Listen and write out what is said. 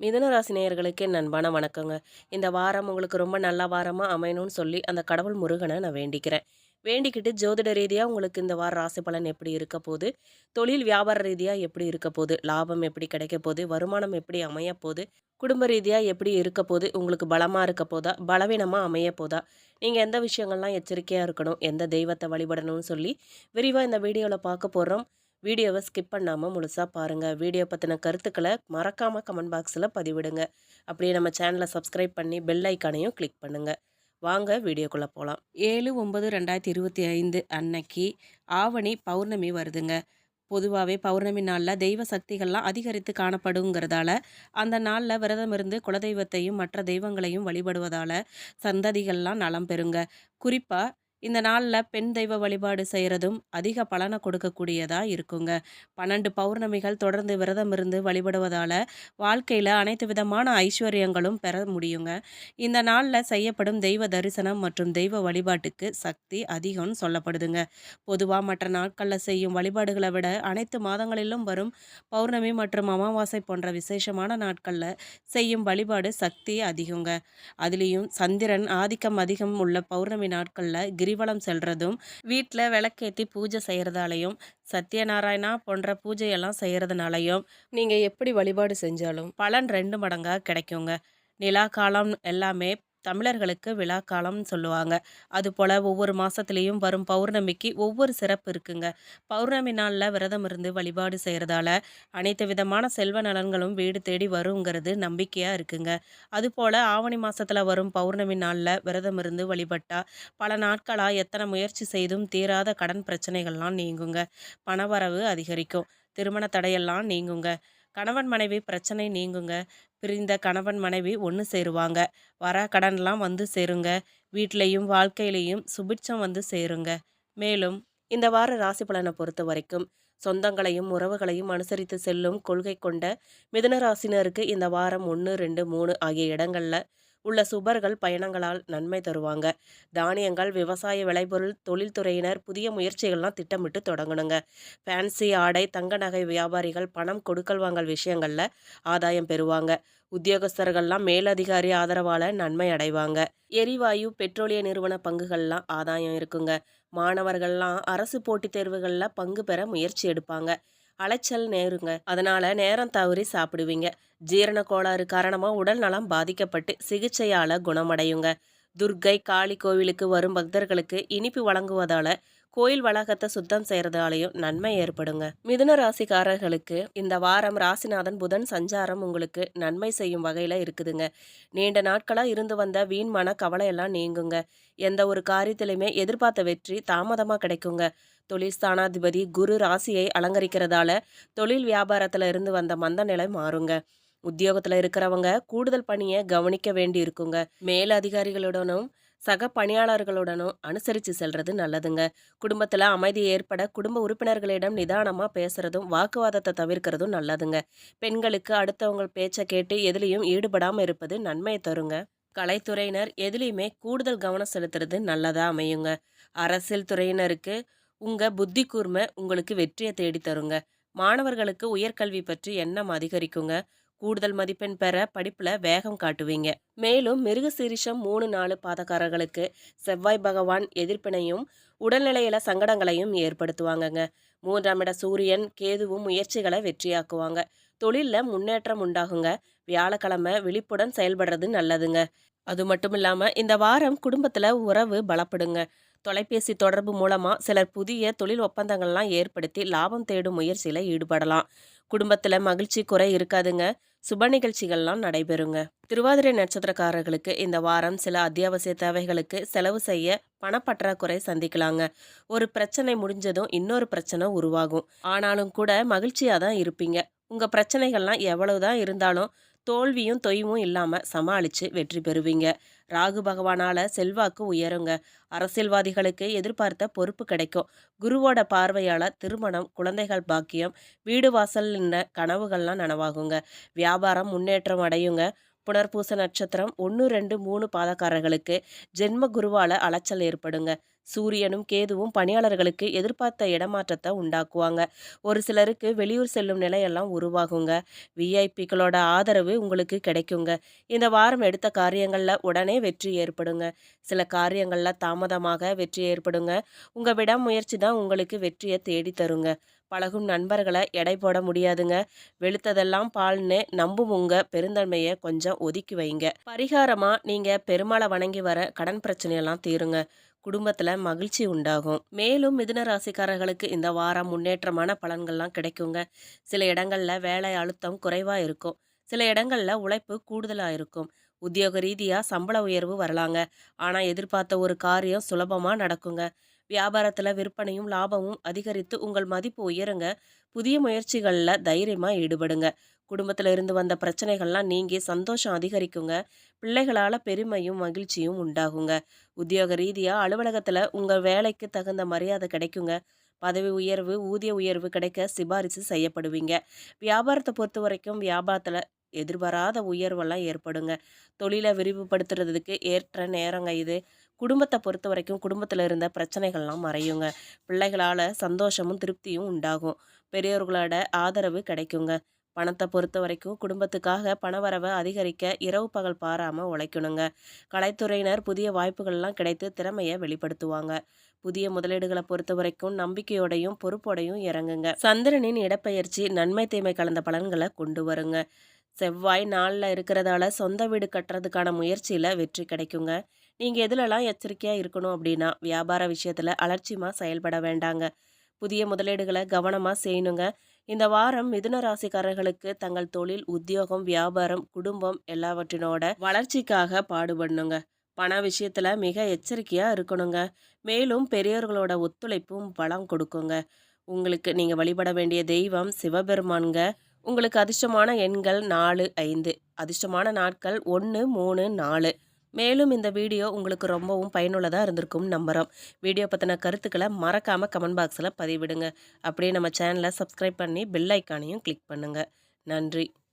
மிதுன ராசி நேயர்களுக்கு என் அன்பான வணக்கங்க. இந்த வாரம் உங்களுக்கு ரொம்ப நல்ல வாரமாக அமையணும்னு சொல்லி அந்த கடவுள் முருகனை நான் வேண்டிக்கிறேன். வேண்டிக்கிட்டு ஜோதிட ரீதியாக உங்களுக்கு இந்த வார ராசி பலன் எப்படி இருக்க போகுது? தொழில் வியாபார ரீதியாக எப்படி இருக்க போகுது? லாபம் எப்படி கிடைக்க போகுது? வருமானம் எப்படி அமைய போகுது? குடும்ப ரீதியாக எப்படி இருக்க போது உங்களுக்கு பலமாக இருக்க போதா? பலவீனமாக அமைய போதா? நீங்கள் எந்த விஷயங்கள்லாம் எச்சரிக்கையாக இருக்கணும்? எந்த தெய்வத்தை வழிபடணும்னு சொல்லி விரிவாக இந்த வீடியோவில் பார்க்க போகிறோம் வீடியோவை ஸ்கிப் பண்ணாமல் முழுசாக பாருங்கள் வீடியோ பற்றின கருத்துக்களை மறக்காமல் கமெண்ட் பாக்ஸில் பதிவிடுங்க. அப்படியே நம்ம சேனலை சப்ஸ்கிரைப் பண்ணி பெல் ஐக்கானையும் கிளிக் பண்ணுங்கள் வாங்க வீடியோக்குள்ளே போகலாம் ஏழு ஒம்பது ரெண்டாயிரத்தி இருபத்தி ஐந்து அன்னைக்கு ஆவணி பௌர்ணமி வருதுங்க. பொதுவாகவே பௌர்ணமி நாளில் தெய்வ சக்திகள்லாம் அதிகரித்து காணப்படுங்கிறதால அந்த நாளில் விரதம் இருந்து குலதெய்வத்தையும் மற்ற தெய்வங்களையும் வழிபடுவதால் சந்ததிகள்லாம் நலம் பெறுங்க. குறிப்பாக இந்த நாளில் பெண் தெய்வ வழிபாடு செய்கிறதும் அதிக பலனை கொடுக்கக்கூடியதாக இருக்குங்க. பன்னெண்டு பௌர்ணமிகள் தொடர்ந்து விரதம் இருந்து வழிபடுவதால் வாழ்க்கையில் அனைத்து விதமான ஐஸ்வர்யங்களும் பெற முடியுங்க. இந்த நாளில் செய்யப்படும் தெய்வ தரிசனம் மற்றும் தெய்வ வழிபாட்டுக்கு சக்தி அதிகம்னு சொல்லப்படுதுங்க. பொதுவாக மற்ற நாட்களில் செய்யும் வழிபாடுகளை விட அனைத்து மாதங்களிலும் வரும் பௌர்ணமி மற்றும் அமாவாசை போன்ற விசேஷமான நாட்களில் செய்யும் வழிபாடு சக்தி அதிகங்க. அதுலேயும் சந்திரன் ஆதிக்கம் அதிகம் உள்ள பௌர்ணமி நாட்களில் கிரிவலம் செல்றதும் வீட்டில் விளக்கேற்றி பூஜை செய்கிறதாலையும் சத்யநாராயணா போன்ற பூஜையெல்லாம் செய்கிறதுனாலையும் நீங்கள் எப்படி வழிபாடு செஞ்சாலும்? பலன் ரெண்டு மடங்காக கிடைக்குங்க. நிலா காலம் எல்லாமே தமிழர்களுக்கு விழாக்காலம்னு சொல்லுவாங்க. அதுபோல் ஒவ்வொரு மாதத்துலேயும் வரும் பௌர்ணமிக்கு ஒவ்வொரு சிறப்பு இருக்குங்க. பௌர்ணமி நாளில் விரதம் இருந்து வழிபாடு செய்கிறதால அனைத்து விதமான செல்வ நலன்களும் வீடு தேடி வருங்கிறது நம்பிக்கையாக இருக்குங்க. அதுபோல் ஆவணி மாதத்தில் வரும் பௌர்ணமி நாளில் விரதம் இருந்து வழிபட்டால் பல நாட்களாக எத்தனை முயற்சி செய்தும் தீராத கடன் பிரச்சனைகள்லாம் நீங்குங்க. பணவரவு அதிகரிக்கும். திருமண தடையெல்லாம் நீங்குங்க. கணவன் மனைவி பிரச்சனை நீங்குங்க. பிரிந்த கணவன் மனைவி ஒன்று சேருவாங்க. வர கடன்லாம் வந்து சேருங்க. வீட்லேயும் வாழ்க்கையிலையும் சுபிட்சம் வந்து சேருங்க. மேலும் இந்த வார ராசி பலனை பொறுத்த வரைக்கும் சொந்தங்களையும் உறவுகளையும் அனுசரித்து செல்லும் கொள்கை கொண்ட மிதுன ராசினருக்கு இந்த வாரம் ஒன்று ரெண்டு மூணு ஆகிய இடங்களில் உள்ள சுபர்கள் பயணங்களால் நன்மை தருவாங்க. தானியங்கள் விவசாய விளைபொருள் தொழில்துறையினர் புதிய முயற்சிகள்லாம் திட்டமிட்டு தொடங்கணுங்க. ஃபேன்சி ஆடை தங்க நகை வியாபாரிகள் பணம் கொடுக்கல் வாங்கல் விஷயங்களில் ஆதாயம் பெறுவாங்க. உத்தியோகஸ்தர்கள்லாம் மேலதிகாரி ஆதரவால் நன்மை அடைவாங்க. எரிவாயு பெட்ரோலிய நிறுவன பங்குகள்லாம் ஆதாயம் இருக்குங்க. மாணவர்கள்லாம் அரசு போட்டித் தேர்வுகளில் பங்கு பெற முயற்சி எடுப்பாங்க. அலைச்சல் நேருங்க. அதனால நேரம் தவறி சாப்பிடுவீங்க. ஜீரண கோளாறு காரணமாக உடல் நலம் பாதிக்கப்பட்டு சிகிச்சையால் குணமடையுங்க. துர்க்கை காளி கோவிலுக்கு வரும் பக்தர்களுக்கு இனிப்பு வழங்குவதால கோயில் வளாகத்தை சுத்தம் செய்கிறதாலையும் நன்மை ஏற்படுங்க. மிதுன ராசிக்காரர்களுக்கு இந்த வாரம் ராசிநாதன் புதன் சஞ்சாரம் உங்களுக்கு நன்மை செய்யும் வகையில் இருக்குதுங்க. நீண்ட நாட்களாக இருந்து வந்த வீண் மன கவலையெல்லாம் நீங்குங்க. எந்த ஒரு காரியத்திலையுமே எதிர்பார்த்த வெற்றி தாமதமாக கிடைக்குங்க. தொழில் ஸ்தானாதிபதி குரு ராசியை அலங்கரிக்கிறதால தொழில் வியாபாரத்தில் இருந்து வந்த மந்த நிலை மாறுங்க. உத்தியோகத்தில் இருக்கிறவங்க கூடுதல் பணியை கவனிக்க வேண்டி இருக்குங்க மேல் அதிகாரிகளுடனும் சக பணியாளர்களுடனும் அனுசரித்து செல்றது நல்லதுங்க. குடும்பத்தில் அமைதி ஏற்பட குடும்ப உறுப்பினர்களிடம் நிதானமாக பேசுறதும் வாக்குவாதத்தை தவிர்க்கிறதும் நல்லதுங்க. பெண்களுக்கு அடுத்தவங்க பேச்சை கேட்டு எதுலேயும் ஈடுபடாமல் இருப்பது நன்மையை தருங்க. கலைத்துறையினர் எதுலேயுமே கூடுதல் கவனம் செலுத்துறது நல்லதாக அமையுங்க. அரசியல் துறையினருக்கு உங்கள் புத்தி கூர்மை உங்களுக்கு வெற்றியை தேடித்தருங்க. மாணவர்களுக்கு உயர்கல்வி பற்றி எண்ணம் அதிகரிக்குங்க. கூடுதல் மதிப்பெண் பெற படிப்பில் வேகம் காட்டுவீங்க. மேலும் மிருக சீரிஷம் மூணு நாலு பாதக்காரர்களுக்கு செவ்வாய் பகவான் எதிர்ப்பினையும் உடல்நிலையில சங்கடங்களையும் ஏற்படுத்துவாங்கங்க. மூன்றாம் இட சூரியன் கேதுவும் முயற்சிகளை வெற்றியாக்குவாங்க. தொழிலில் முன்னேற்றம் உண்டாகுங்க. வியாழக்கிழமை விழிப்புடன் செயல்படுறது நல்லதுங்க. அது மட்டும் இல்லாமல் இந்த வாரம் குடும்பத்தில் உறவு பலப்படுங்க. தொலைபேசி தொடர்பு மூலமாக சிலர் புதிய தொழில் ஒப்பந்தங்கள்லாம் ஏற்படுத்தி லாபம் தேடும் முயற்சியில் ஈடுபடலாம். குடும்பத்தில் மகிழ்ச்சி குறை இருக்காதுங்க. சுப நிகழ்ச்சிகள்லாம் நடைபெறுங்க. திருவாதிரை நட்சத்திரக்காரர்களுக்கு இந்த வாரம் சில அத்தியாவசிய தேவைகளுக்கு செலவு செய்ய பணப்பற்றாக்குறை சந்திக்கலாங்க. ஒரு பிரச்சனை முடிஞ்சதும் இன்னொரு பிரச்சனை உருவாகும். ஆனாலும் கூட மகிழ்ச்சியாக தான் இருப்பீங்க. உங்கள் பிரச்சனைகள்லாம் எவ்வளவுதான் இருந்தாலும் தோல்வியும் தொய்வும் இல்லாமல் சமாளித்து வெற்றி பெறுவீங்க. ராகு பகவானால் செல்வாக்கு உயருங்க. அரசியல்வாதிகளுக்கு எதிர்பார்த்த பொறுப்பு கிடைக்கும். குருவோட பார்வையால் திருமணம் குழந்தைகள் பாக்கியம் வீடு வாசல் கனவுகள்லாம் நனவாகுங்க. வியாபாரம் முன்னேற்றம் அடையுங்க. புனர்பூச நட்சத்திரம் ஒன்று ரெண்டு மூணு பாதக்காரர்களுக்கு ஜென்ம குருவால் அலைச்சல் ஏற்படுங்க. சூரியனும் கேதுவும் பணியாளர்களுக்கு எதிர்பார்த்த இடமாற்றத்தை உண்டாக்குவாங்க. ஒரு சிலருக்கு வெளியூர் செல்லும் நிலையெல்லாம் உருவாகுங்க. விஐபிக்களோட ஆதரவு உங்களுக்கு கிடைக்குங்க. இந்த வாரம் எடுத்த காரியங்களில் உடனே வெற்றி ஏற்படுங்க. சில காரியங்களில் தாமதமாக வெற்றி ஏற்படுங்க. உங்கள் விடாமுயற்சி தான் உங்களுக்கு வெற்றியை தேடி தருங்க. பழகும் நண்பர்களை எடை போட முடியாதுங்க. வெளுத்ததெல்லாம் பால்னு நம்பும் உங்க பெருந்தன்மையை கொஞ்சம் ஒதுக்கி வைங்க. பரிகாரமா நீங்க பெருமாளை வணங்கி வர கடன் பிரச்சனையெல்லாம் தீருங்க. குடும்பத்தில் மகிழ்ச்சி உண்டாகும். மேலும் மிதுன ராசிக்காரர்களுக்கு இந்த வாரம் முன்னேற்றமான பலன்கள்லாம் கிடைக்குங்க. சில இடங்களில் வேலை அழுத்தம் குறைவாக இருக்கும். சில இடங்களில் உழைப்பு கூடுதலாக இருக்கும். உத்தியோக ரீதியாக சம்பள உயர்வு வரலாங்க. ஆனால் எதிர்பார்த்த ஒரு காரியம் சுலபமாக நடக்குங்க. வியாபாரத்தில் விற்பனையும் லாபமும் அதிகரித்து உங்கள் மதிப்பு உயருங்க. புதிய முயற்சிகளில் தைரியமாக ஈடுபடுங்க. குடும்பத்தில் இருந்து வந்த பிரச்சனைகள்லாம் நீங்கி சந்தோஷம் அதிகரிக்குங்க. பிள்ளைகளால் பெருமையும் மகிழ்ச்சியும் உண்டாகுங்க. உத்தியோக ரீதியாக அலுவலகத்தில் உங்கள் வேலைக்கு தகுந்த மரியாதை கிடைக்குங்க. பதவி உயர்வு ஊதிய உயர்வு கிடைக்க சிபாரிசு செய்யப்படுவீங்க. வியாபாரத்தை பொறுத்த வரைக்கும் வியாபாரத்தில் எதிர்பாராத உயர்வெல்லாம் ஏற்படுங்க. தொழிலை விரிவுபடுத்துறதுக்கு ஏற்ற நேரங்க இது. குடும்பத்தை பொறுத்த வரைக்கும் குடும்பத்தில் இருந்த பிரச்சனைகள்லாம் மறையுங்க. பிள்ளைகளால் சந்தோஷமும் திருப்தியும் உண்டாகும். பெரியோர்களோட ஆதரவு கிடைக்குங்க. பணத்தை பொறுத்த வரைக்கும் குடும்பத்துக்காக பணவரவை அதிகரிக்க இரவு பகல் பாராமல் உழைக்கணுங்க. கலைத்துறையினர் புதிய வாய்ப்புகள்லாம் கிடைத்து திறமையை வெளிப்படுத்துவாங்க. புதிய முதலீடுகளை பொறுத்த வரைக்கும் நம்பிக்கையோடையும் பொறுப்போடையும் இறங்குங்க. சந்திரனின் இடப்பெயர்ச்சி நன்மை தீமை கலந்த பலன்களை கொண்டு வருங்க. செவ்வாய் நாளில் இருக்கிறதால சொந்த வீடு கட்டுறதுக்கான முயற்சியில் வெற்றி கிடைக்குங்க. நீங்கள் எதுலலாம் எச்சரிக்கையாக இருக்கணும் அப்படின்னா வியாபார விஷயத்தில் அலட்சியமாக செயல்பட வேண்டாங்க. புதிய முதலீடுகளை கவனமாக செய்யணுங்க. இந்த வாரம் மிதுன ராசிக்காரர்களுக்கு தங்கள் தொழில் உத்தியோகம் வியாபாரம் குடும்பம் எல்லாவற்றினோட வளர்ச்சிக்காக பாடுபடணுங்க. பண விஷயத்தில் மிக எச்சரிக்கையாக இருக்கணுங்க. மேலும் பெரியவர்களோட ஒத்துழைப்பும் பலம் கொடுக்குங்க. உங்களுக்கு நீங்கள் வழிபட வேண்டிய தெய்வம் சிவபெருமான்க உங்களுக்கு அதிர்ஷ்டமான எண்கள் நாலு ஐந்து. அதிர்ஷ்டமான நாட்கள் ஒன்று மூணு நாலு. மேலும் இந்த வீடியோ உங்களுக்கு ரொம்பவும் பயனுள்ளதாக இருந்திருக்கும் நம்புகிறோம் வீடியோ பற்றின கருத்துக்களை மறக்காமல் கமெண்ட் பாக்ஸில் பதிவிடுங்க. அப்படியே நம்ம சேனலை சப்ஸ்கிரைப் பண்ணி பெல் ஐக்கானையும் கிளிக் பண்ணுங்கள் நன்றி.